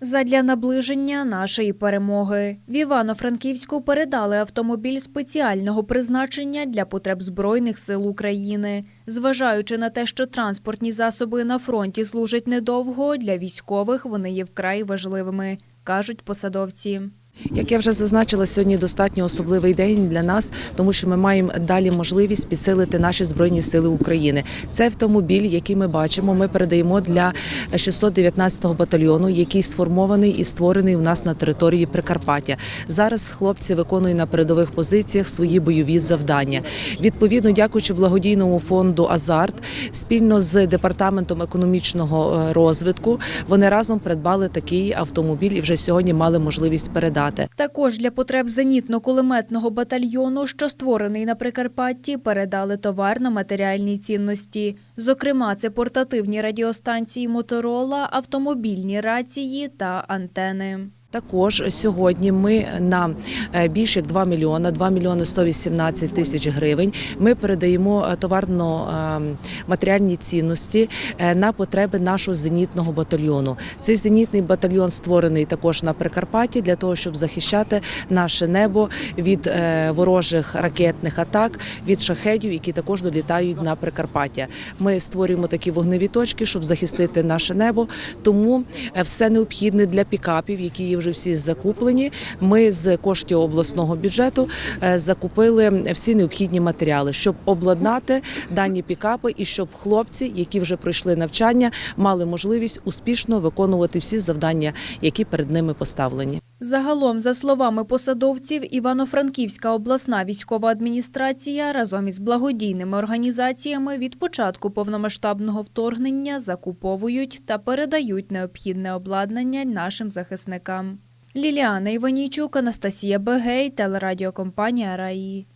Задля наближення нашої перемоги в Івано-Франківську передали автомобіль спеціального призначення для потреб Збройних сил України. Зважаючи на те, що транспортні засоби на фронті служать недовго, для військових вони є вкрай важливими, кажуть посадовці. Як я вже зазначила, сьогодні достатньо особливий день для нас, тому що ми маємо далі можливість підсилити наші збройні сили України. Це автомобіль, який ми бачимо. Ми передаємо для 619-го батальйону, який сформований і створений у нас на території Прикарпаття. Зараз хлопці виконують на передових позиціях свої бойові завдання. Відповідно, дякуючи благодійному фонду Азарт, спільно з департаментом економічного е, розвитку, вони разом придбали такий автомобіль і вже сьогодні мали можливість передати. Також для потреб зенітно-кулеметного батальйону, що створений на Прикарпатті, передали товарно-матеріальні цінності. Зокрема, це портативні радіостанції Моторола, автомобільні рації та антени. Також сьогодні ми на е, більше як 2 мільйона, 2 мільйони 118 тисяч гривень. Ми передаємо е, товарно-матеріальні цінності е, на потреби нашого зенітного батальйону. Цей зенітний батальйон створений також на Прикарпатті для того, щоб захищати наше небо від ворожих ракетних атак, від шахедів, які також долітають на Прикарпаття. Ми створюємо такі вогневі точки, щоб захистити наше небо. Тому все необхідне для пікапів, які є вже всі закуплені. Ми з коштів обласного бюджету е, закупили всі необхідні матеріали, щоб обладнати дані пікапи і щоб хлопці, які вже пройшли навчання, мали можливість успішно виконувати всі завдання, які перед ними поставлені. Загалом, за словами посадовців, Івано-Франківська обласна військова адміністрація разом із благодійними організаціями від початку повномасштабного вторгнення закуповують та передають необхідне обладнання нашим захисникам. Ліліана Іванійчук, Анастасія Бегей, телерадіокомпанія Раї.